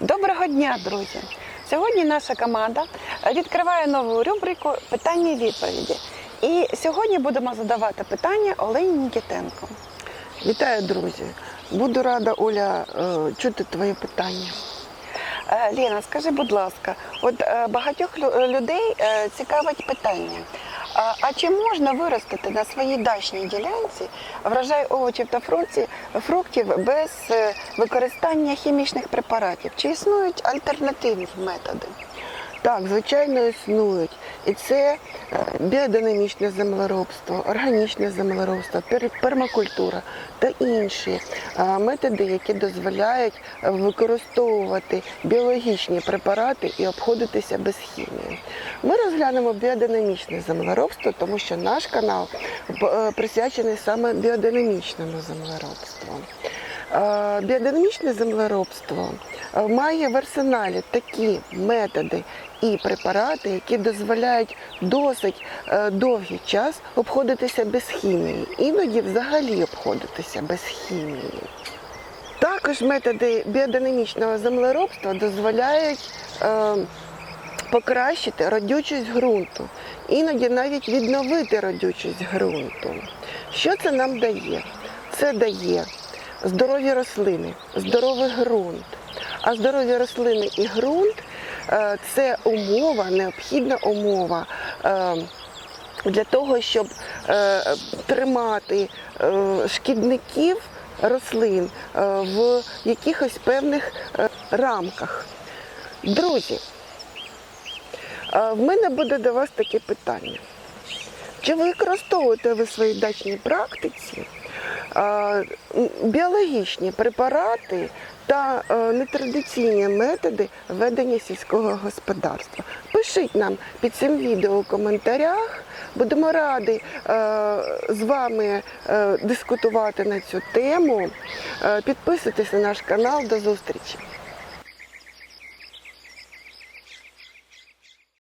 Доброго дня, друзі! Сьогодні наша команда відкриває нову рубрику Питання і відповіді. І сьогодні будемо задавати питання Олені Нікітенко. Вітаю, друзі! Буду рада, Оля, е, чути твоє питання. Е, Лена, скажи, будь ласка, от е, багатьох людей цікавить питання. А, а чи можна виростити на своїй дачній ділянці врожай овочів та фруктів, без е, використання хімічних препаратів? Чи існують альтернативні методи? Так, звичайно, існують. І це е, біодинамічне землеробство, органічне землеробство, пермакультура та інші е, методи, які дозволяють використовувати біологічні препарати і обходитися без хімії. Ми розглянемо біодинамічне землеробство, тому що наш канал е, присвячений саме біодинамічному землеробству. Е, Біодинамічне землеробство е, має в арсеналі такі методи і препарати, які дозволяють досить е, довгий час обходитися без хімії, іноді взагалі обходитися без хімії. Також методи біодинамічного землеробства дозволяють покращити родючість ґрунту, іноді навіть відновити родючість ґрунту. Що це нам дає? Це дає здорові рослини, здоровий ґрунт. А здорові рослини і ґрунт е, це умова, необхідна умова. е, Для того, щоб е, тримати шкідників рослин в якихось певних рамках. Друзі, в мене буде до вас таке питання. Чи використовуєте ви своїй дачній практиці біологічні препарати та е, нетрадиційні методи ведення сільського господарства? Пишіть нам під цим відео у коментарях. Будемо раді е, з вами е, дискутувати на цю тему. Підписуйтесь на наш канал. До зустрічі!